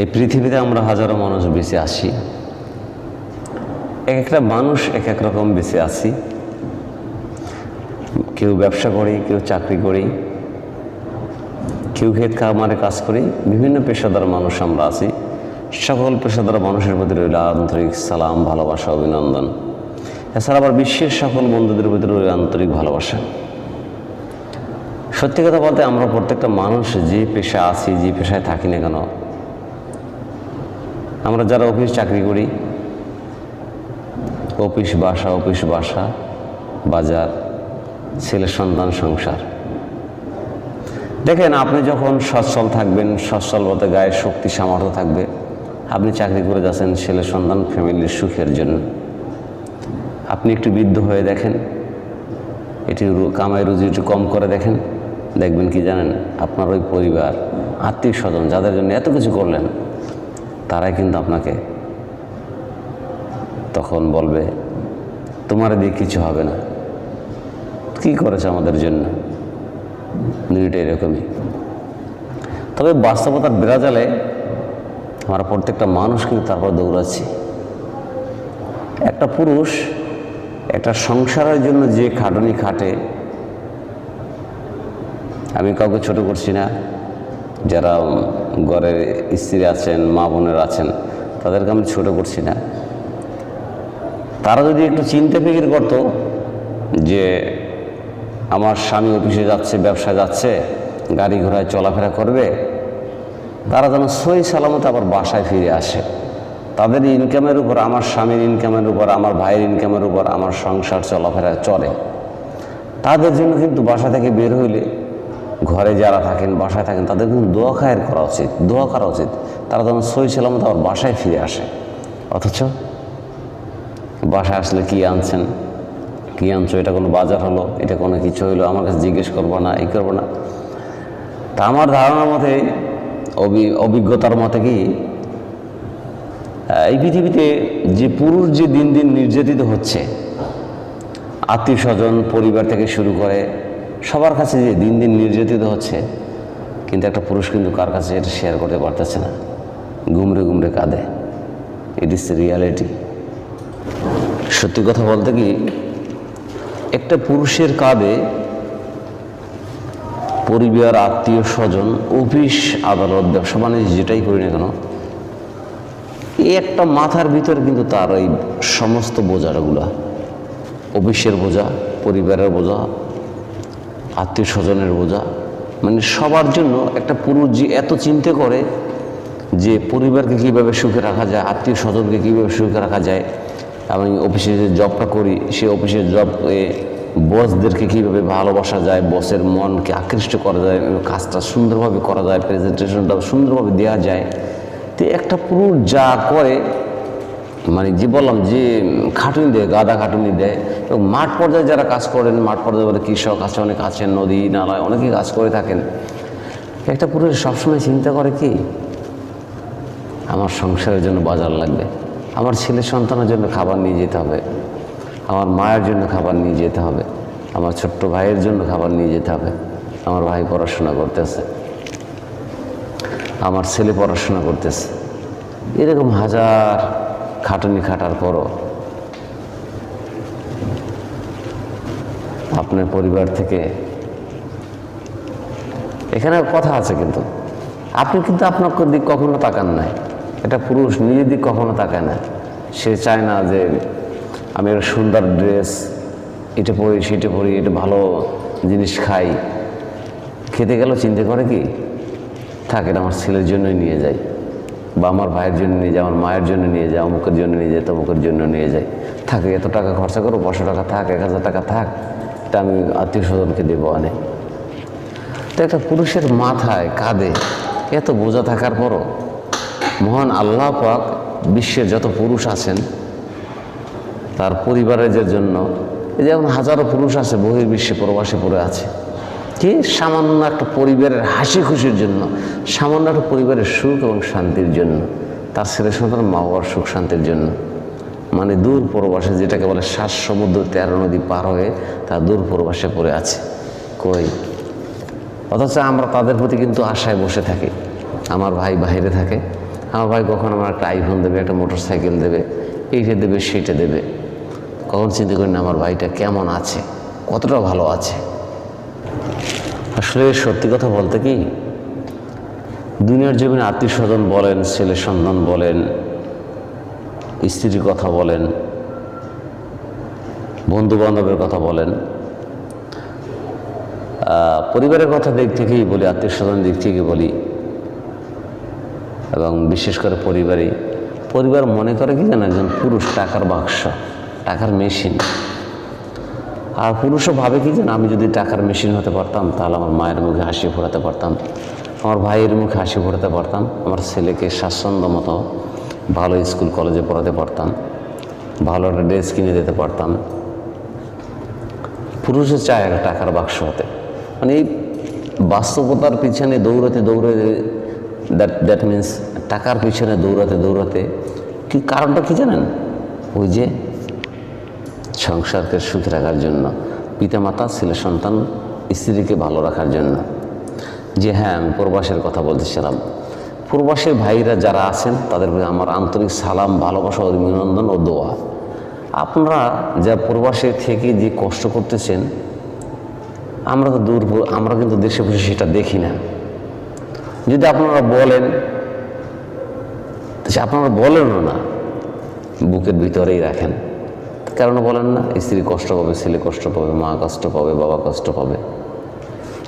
এই পৃথিবীতে আমরা হাজারো মানুষ বেঁচে আসি এক একটা মানুষ এক এক রকম বেঁচে আছি। কেউ ব্যবসা করি, কেউ চাকরি করি, কেউ ক্ষেত খামারে কাজ করি, বিভিন্ন পেশাদার মানুষ আমরা আছি। সকল পেশাদার মানুষের প্রতি রইল আন্তরিক সালাম, ভালোবাসা, অভিনন্দন। এছাড়া আবার বিশ্বের সকল বন্ধুদের প্রতি রইল আন্তরিক ভালোবাসা। সত্যি কথা বলতে আমরা প্রত্যেকটা মানুষ যে পেশা আছি, যে পেশায় থাকি না কেন আমরা যারা অফিস চাকরি করি, অফিস বাসা অফিস বাসা, বাজার, ছেলে সন্তান সংসার। দেখেন, আপনি যখন সচ্ছল থাকবেন, সচ্ছল বলতে গায়ের শক্তি, সামর্থ্য থাকবে, আপনি চাকরি করে যাচ্ছেন ছেলে সন্তান, ফ্যামিলির সুখের জন্য। আপনি একটু বৃদ্ধ হয়ে দেখেন, এটি কামাই রুজি একটু কম করে দেখেন, দেখবেন কি জানেন, আপনার ওই পরিবার, আত্মীয় স্বজন, যাদের জন্য এত কিছু করলেন তারাই কিন্তু আপনাকে তখন বলবে, তোমার দিয়ে কিছু হবে না। কি করেছে আমাদের জন্য? দুইটা এরকমই। তবে বাস্তবতার বিরাজালে আমরা প্রত্যেকটা মানুষ কিন্তু তারপর দৌড়াচ্ছি। একটা পুরুষ একটা সংসারের জন্য যে খাটনি খাটে, আমি কাউকে ছোট করছি না। যারা ঘরের স্ত্রী আছেন, মা বোনের আছেন, তাদেরকে আমি ছোট করছি না। তারা যদি একটু চিন্তা ফিকির করতো যে আমার স্বামী অফিসে যাচ্ছে, ব্যবসা যাচ্ছে, গাড়ি ঘোড়ায় চলাফেরা করবে, তারা যেন সই সালামত আবার বাসায় ফিরে আসে। তাদের ইনকামের উপর, আমার স্বামীর ইনকামের উপর, আমার ভাইয়ের ইনকামের উপর, আমার সংসার চলাফেরা চলে। তাদের জন্য কিন্তু বাসা থেকে বের হইলে ঘরে যারা থাকেন, বাসায় থাকেন, তাদের কিন্তু দোয়া খায়ের করা উচিত, দোয়া করা উচিত। তারা যেন সই সালামত আবার বাসায় ফিরে আসে। অথচ বাসায় আসলে কি আনছেন? কি আনছো? এটা কোনো বাজার হলো? এটা কোনো কিছু হলো আমার কাছে জিজ্ঞেস করব না, এই করব না। তা আমার ধারণার মতে, অভি- অভিজ্ঞতার মতে কি এই পৃথিবীতে যে পুরুষ যে দিন দিন নির্যাতিত হচ্ছে, আত্মীয় স্বজন, পরিবার থেকে শুরু করে সবার কাছে যে দিন দিন নির্যাতিত হচ্ছে, কিন্তু একটা পুরুষ কিন্তু কার কাছে এটা শেয়ার করতে পারতেছে না? গুমরে গুমরে কাঁদে। ইট ইস রিয়ালিটি সত্যি কথা বলতে কি, একটা পুরুষের কাঁধে পরিবার, আত্মীয় স্বজন, অফিস, আদালত, ব্যবসা বাণিজ্য যেটাই করি না কেন এই একটা মাথার ভিতর কিন্তু তার এই সমস্ত বোঝাগুলা। অফিসের বোঝা, পরিবারের বোঝা আত্মীয় স্বজনের বোঝা। মানে সবার জন্য একটা পুরুষ যে এত চিন্তা করে যে পরিবারকে কীভাবে সুখে রাখা যায়, আত্মীয় স্বজনকে কীভাবে সুখে রাখা যায়, আমি অফিসে যে জবটা করি, সে অফিসের জব বসদেরকে কীভাবে ভালোবাসা যায়, বসের মনকে আকৃষ্ট করা যায়, কাজটা সুন্দরভাবে করা যায় প্রেজেন্টেশনটা সুন্দরভাবে দেওয়া যায়। তো একটা পুরুষ যা করে মানে যে বললাম যে খাটুনি দেয় গাদা খাটুনি দেয়। এবং মাঠ পর্যায়ে যারা কাজ করেন, মাঠ পর্যায়ে বলে কৃষক আছে অনেক আছেন নদী, নালায় অনেকে কাজ করে থাকেন। একটা পুরুষ সবসময় চিন্তা করে কি, আমার সংসারের জন্য বাজার লাগবে। আমার ছেলে সন্তানের জন্য খাবার নিয়ে যেতে হবে। আমার মায়ের জন্য খাবার নিয়ে যেতে হবে। আমার ছোট্ট ভাইয়ের জন্য খাবার নিয়ে যেতে হবে। আমার ভাই পড়াশোনা করতেছে। আমার ছেলে পড়াশোনা করতেছে। এরকম হাজার খাটুনি খাটার পরও আপনার পরিবার থেকে এখানে কথা আছে কিন্তু। আপনি কিন্তু আপনার দিক কখনো তাকান নাই। এটা পুরুষ নিজের দিক কখনো তাকায় না। সে চায় না যে আমি একটা সুন্দর ড্রেস এটা পরি, সেটা পরি, এটা ভালো জিনিস খাই। খেতে গেলেও চিন্তা করে কি? থাক আমার ছেলের জন্যই নিয়ে যাই। বা আমার ভাইয়ের জন্য নিয়ে যায়, আমার মায়ের জন্য নিয়ে যায়, অমুকের জন্য নিয়ে যায়, তমুকের জন্য নিয়ে যায়। থাকে, এত টাকা খরচা করো, পাঁচশো টাকা থাক, এক হাজার টাকা থাক এটা আমি আত্মীয় স্বজনকে দেবো অনেক তো একটা পুরুষের মাথায় কাঁধে এত বোঝা থাকার পরও মহান আল্লাহ পাক বিশ্বের যত পুরুষ আছেন, তার পরিবারের জন্য যেমন হাজারো পুরুষ আছে, বহির্বিশ্বে প্রবাসে পড়ে আছে। কি সামান্য একটা পরিবারের হাসি খুশির জন্য, সামান্য একটা পরিবারের সুখ এবং শান্তির জন্য, তার ছেলে সন্তান, মা বাবার সুখ শান্তির জন্য। মানে দূর প্রবাসে যেটাকে বলে শ্বাস সমুদ্র তেরো নদী পার হয়ে তার দূর প্রবাসে পড়ে আছে। কই? অথচ আমরা তাদের প্রতি কিন্তু আশায় বসে থাকি। আমার ভাই বাইরে থাকে। আমার ভাই কখন আমার একটা আইফোন দেবে, একটা মোটর সাইকেল দেবে এইটা দেবে সেইটা দেবে। কখন চিন্তা করি না আমার ভাইটা কেমন আছে, কতটা ভালো আছে? আসলে সত্যি কথা বলতে কি, দুনিয়ার জমিনে আত্মীয় স্বজন বলেন, ছেলে সন্তান বলেন, স্ত্রীর কথা বলেন বন্ধু বান্ধবের কথা বলেন পরিবারের কথা দিক থেকেই বলি আত্মীয় স্বজন দিক থেকে বলি, এবং বিশেষ করে পরিবারে, পরিবার মনে করে কি জানো একজন পুরুষ, টাকার বাক্স, টাকার মেশিন। আর পুরুষও ভাবে কি জানো আমি যদি টাকার মেশিন হতে পারতাম, তাহলে আমার মায়ের মুখে হাসি ফোটাতে পারতাম, আমার ভাইয়ের মুখে হাসি ফোটাতে পারতাম, আমার ছেলেকে স্বাচ্ছন্দ্য মতো ভালো স্কুল কলেজে পড়াতে পারতাম, ভালো একটা ড্রেস কিনে দিতে পারতাম। পুরুষে চায় একটা টাকার বাক্স হতে। মানে এই বাস্তবতার পিছনে দৌড়াতে দৌড়াতে দ্যাট দ্যাট মিন্স টাকার পিছনে দৌড়াতে দৌড়াতে কি কারণটা কি জানেন? ওই যে সংসারকে সুখী রাখার জন্য, পিতামাতা, ছেলে সন্তান, স্ত্রীকে ভালো রাখার জন্য। যে হ্যাঁ আমি প্রবাসের কথা বলতেছিলাম। প্রবাসের ভাইরা যারা আছেন, তাদের আমার আন্তরিক সালাম, ভালোবাসা, অভিনন্দন ও দোয়া। আপনারা যা প্রবাসে থেকে যে কষ্ট করতেছেন, আমরা তো দূর আমরা কিন্তু দেশে বসে সেটা দেখি না। যদি আপনারা বলেন আপনারা বলেনও না, বুকের ভিতরেই রাখেন। কেন বলেন না স্ত্রী কষ্ট পাবে, ছেলে কষ্ট পাবে, মা কষ্ট পাবে, বাবা কষ্ট পাবে।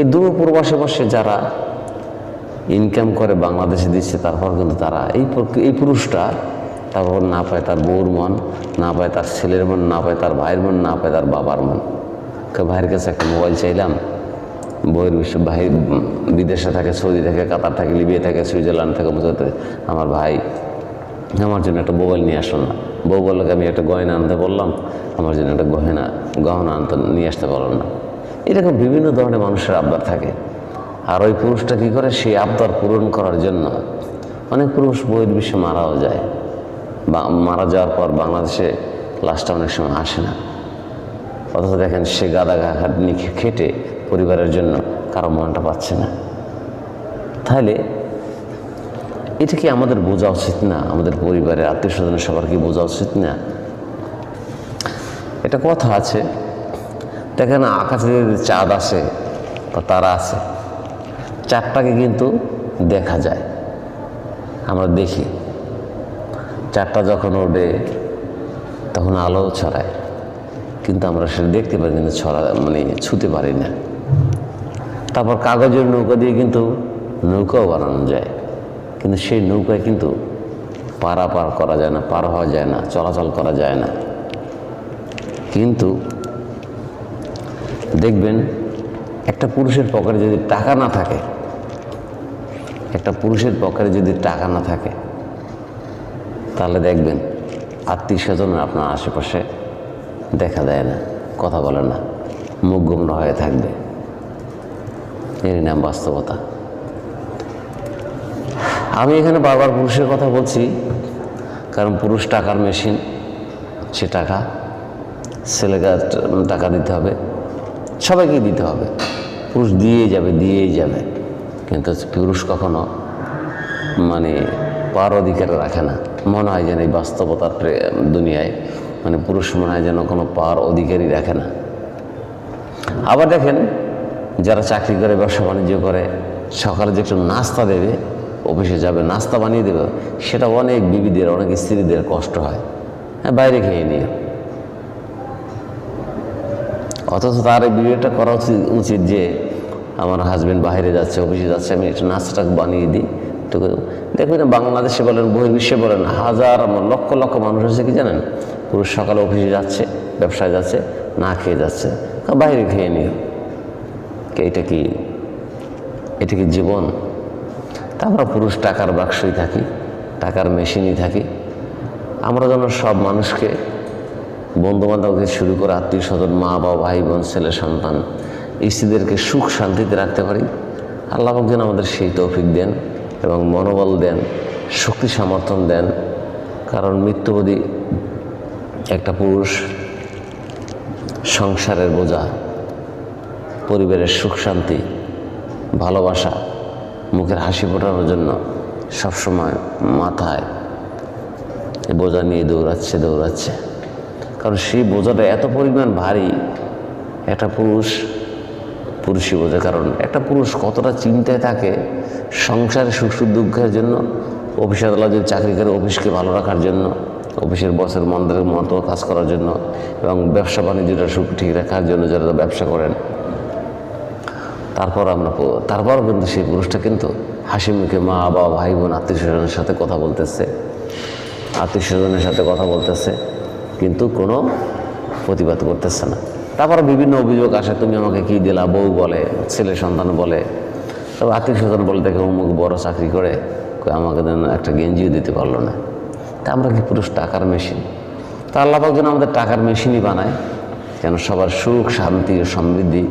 এই দূর প্রবাসে বসে যারা ইনকাম করে, বাংলাদেশে দিচ্ছে, তারপর কিন্তু তারা এই এই পুরুষটা তারপর না পায় তার বউর মন, না পায় তার ছেলের মন, না পায় তার ভাইয়ের মন, না পায় তার বাবার মন। ভাইয়ের কাছে একটা মোবাইল চাইলাম বইয়ের বিশ্ব ভাই বিদেশে থাকে, সৌদি থাকে, কাতার থাকে, লিবিয়া থাকে, সুইজারল্যান্ড থাকে বুঝতে আমার ভাই, আমার জন্য একটা মোবাইল নিয়ে আসো না। বউ বলল আমি একটা গয়না আনতে বললাম, আমার জন্য একটা গহনা গহনা আনতে নিয়ে আসতে পারলাম না। এরকম বিভিন্ন ধরনের মানুষের আবদার থাকে। আর ওই পুরুষটা কী করে? সেই আবদার পূরণ করার জন্য অনেক পুরুষ বইয়ের বিশ্বে মারাও যায়। বা মারা যাওয়ার পর বাংলাদেশে লাশটা অনেক সময় আসে না। অথচ দেখেন, সে গাদা নিয়ে খেটে পরিবারের জন্য কারও মনটা পাচ্ছে না। তাহলে এটা কি আমাদের বোঝা উচিত না? আমাদের পরিবারের আত্মীয় স্বজনের সবার কি বোঝা উচিত না? এটা কথা আছে। দেখেন আকাশে যদি চাঁদ আসে বা তারা আছে। চাঁদটাকে কিন্তু দেখা যায়। আমরা দেখি। চারটা যখন ওঠে, তখন আলো ছড়ায়। কিন্তু আমরা সেটা দেখতে পারি কিন্তু ছড়া মানে ছুতে পারি না। তারপর কাগজের নৌকা দিয়ে কিন্তু নৌকাও বানানো যায়। কিন্তু সেই নৌকায় কিন্তু পারাপার করা যায় না, পার হওয়া যায় না, চলাচল করা যায় না। কিন্তু দেখবেন একটা পুরুষের পকেটে যদি টাকা না থাকে, একটা পুরুষের পকেটে যদি টাকা না থাকে, তাহলে দেখবেন আত্মীয় স্বজন আপনার আশেপাশে দেখা দেয় না, কথা বলে না, মুখ হয়ে থাকবে। এর নাম বাস্তবতা। আমি এখানে বারবার পুরুষের কথা বলছি, কারণ পুরুষ টাকার মেশিন সে টাকা ছেলেকে টাকা দিতে হবে সবাইকেই দিতে হবে। পুরুষ দিয়েই যাবে দিয়েই যাবে। কিন্তু পুরুষ কখনো মানে পার অধিকার রাখে না। মনে হয় যেন এই বাস্তবতার দুনিয়ায় মানে পুরুষ মনে হয় যেন কোনো পার অধিকারই রাখে না। আবার দেখেন, যারা চাকরি করে, ব্যবসা বাণিজ্য করে, সকালে যে একটু নাস্তা দেবে অফিসে যাবে, নাস্তা বানিয়ে দেবে, সেটা অনেক বিবিদের, অনেক স্ত্রীদের কষ্ট হয়। হ্যাঁ বাইরে খেয়ে নিও অথচ তার এই বিবেকটা করা উচিত যে আমার হাজবেন্ড বাইরে যাচ্ছে, অফিসে যাচ্ছে, আমি একটু নাস্তাটা বানিয়ে দিই। করে- দেখবেন বাংলাদেশে বলেন, বহির্বিশ্বে বলেন, হাজার লক্ষ লক্ষ মানুষ আছে কি জানেন? পুরুষ সকালে অফিসে যাচ্ছে, ব্যবসায় যাচ্ছে, না খেয়ে যাচ্ছে বাইরে খেয়ে নিও। এটা কি এটা কি জীবন? তা আমরা পুরুষ টাকার বাক্সই থাকি, টাকার মেশিনই থাকি। আমরা যেন সব মানুষকে, বন্ধুবান্ধবকে শুরু করে আত্মীয় স্বজন, মা, বাবা, ভাই, বোন, ছেলে, সন্তান, স্ত্রীদেরকে সুখ শান্তিতে রাখতে পারি। আল্লাহ যেন আমাদের সেই তৌফিক দেন এবং মনোবল দেন, শক্তি সমর্থন দেন। কারণ মৃত্যুবধি একটা পুরুষ সংসারের বোঝা, পরিবারের সুখ শান্তি, ভালোবাসা মুখের হাসি ফোটানোর জন্য সবসময় মাথায় বোঝা নিয়ে দৌড়াচ্ছে দৌড়াচ্ছে। কারণ সেই বোঝাটা এত পরিমাণ ভারী, একটা পুরুষ পুরুষই বোঝে। কারণ একটা পুরুষ কতটা চিন্তায় থাকে সংসারে সুখ সুখ দুঃখের জন্য অফিস আদালত চাকরি করে, অফিসকে ভালো রাখার জন্য, অফিসের বসের মন্দিরের মতো কাজ করার জন্য, এবং ব্যবসা বাণিজ্যটা সুখ ঠিক রাখার জন্য যারা ব্যবসা করেন তারপর আমরা তারপরও কিন্তু সেই পুরুষটা কিন্তু হাসি মুখে মা, বাবা ভাই বোন আত্মীয় স্বজনের সাথে কথা বলতেছে। আত্মীয় স্বজনের সাথে কথা বলতেছে, কিন্তু কোনো প্রতিবাদ করতেছে না। তারপর বিভিন্ন অভিযোগ আসে, তুমি আমাকে কি দিলা? বউ বলে, ছেলে সন্তান বলে। তবে আত্মীয় স্বজন বলে, দেখে, অমুক বড় চাকরি করে আমাকে যেন একটা গেঞ্জিও দিতে পারল না। তা আমরা কি পুরুষ টাকার মেশিন? তা আল্লাপাক যেন আমাদের টাকার মেশিনই বানায়, যেন সবার সুখ, শান্তি ও সমৃদ্ধি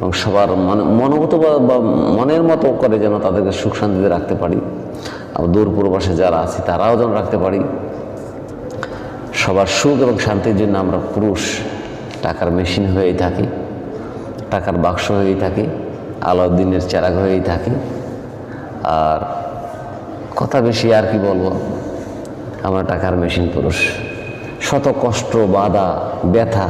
এবং সবার মন মনোগত বা- মনের মতো করে যেন তাদেরকে সুখ শান্তিতে রাখতে পারি। দূর পূর্বাসে যারা আছে, তারাও যেন রাখতে পারি। সবার সুখ এবং শান্তির জন্য আমরা পুরুষ, টাকার মেশিন হয়েই থাকি, টাকার বাক্স হয়েই থাকি আলাউদ্দিনের চেরাগ হয়েই থাকি। আর কথা বেশি আর কি বলব? আমরা টাকার মেশিন পুরুষ। শত কষ্ট, বাধা, ব্যথা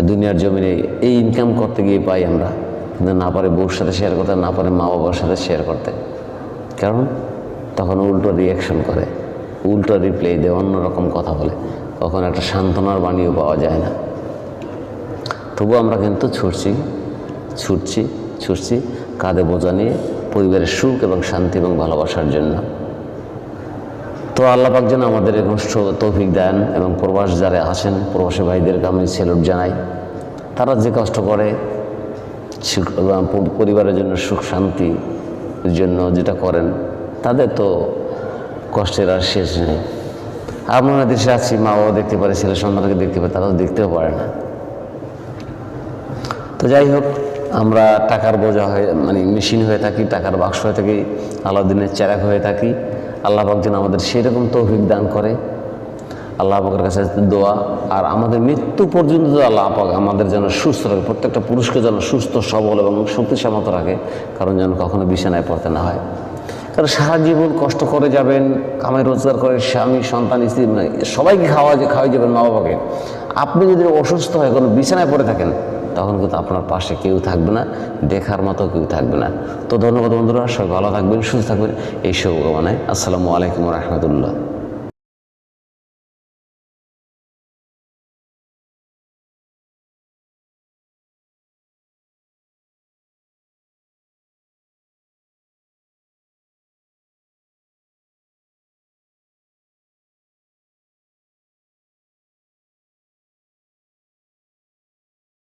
দুনিয়ার জমিনে এই ইনকাম করতে গিয়ে পাই আমরা, কিন্তু না পারে বউর সাথে শেয়ার করতে, না পারে মা বাবার সাথে শেয়ার করতে। কারণ তখন উল্টো রিয়াকশন করে, উল্টো রিপ্লাই দেয় অন্যরকম কথা বলে। তখন একটা সান্ত্বনার বাণীও পাওয়া যায় না। তবু আমরা কিন্তু ছুটছি ছুটছি ছুটছি কাঁধে বোঝা নিয়ে পরিবারের সুখ এবং শান্তি এবং ভালোবাসার জন্য। তো আল্লাপাক যেন আমাদের এরকম তৌফিক দেন এবং প্রবাস যারা আসেন, প্রবাসী ভাইদেরকে আমি সেলুট জানাই। তারা যে কষ্ট করে পরিবারের জন্য সুখ শান্তির জন্য যেটা করেন, তাদের তো কষ্টের আর শেষ নেই। আমরা দেশে আছি মা বাবা দেখতে পারে, ছেলে সন্তানকে দেখতে পারে তারা দেখতেও পারে না। তো যাই হোক, আমরা টাকার বোঝা হয়ে মানে মেশিন হয়ে থাকি, টাকার বাক্স হয়ে থাকি, আলাদিনের চেরাক হয়ে থাকি। আল্লাহ পাক যেন আমাদের সেরকম তৌফিক দান করে। আল্লাহ পাকের কাছে দোয়া। আর আমাদের মৃত্যু পর্যন্ত যেন আল্লাহ পাক আমাদের যেন সুস্থ রাখে, প্রত্যেকটা পুরুষকে যেন সুস্থ, সবল এবং শক্তিসামত রাখে, কারণ যেন কখনো বিছানায় পড়তে না হয়। কারণ সারা জীবন কষ্ট করে যাবেন কামাই রোজগার করে স্বামী, সন্তান, স্ত্রী মানে সবাইকে খাওয়া খাওয়াই যাবেন মা বাবাকে আপনি যদি অসুস্থ হয় কোনো বিছানায় পড়ে থাকেন তখন কিন্তু আপনার পাশে কেউ থাকবে না, দেখার মতো কেউ থাকবে না। তো ধন্যবাদ বন্ধুরা, সবাই ভালো থাকবেন, সুস্থ থাকবেন। এই শুভকামনায় আসসালামু আলাইকুম রহমতুল্লাহ।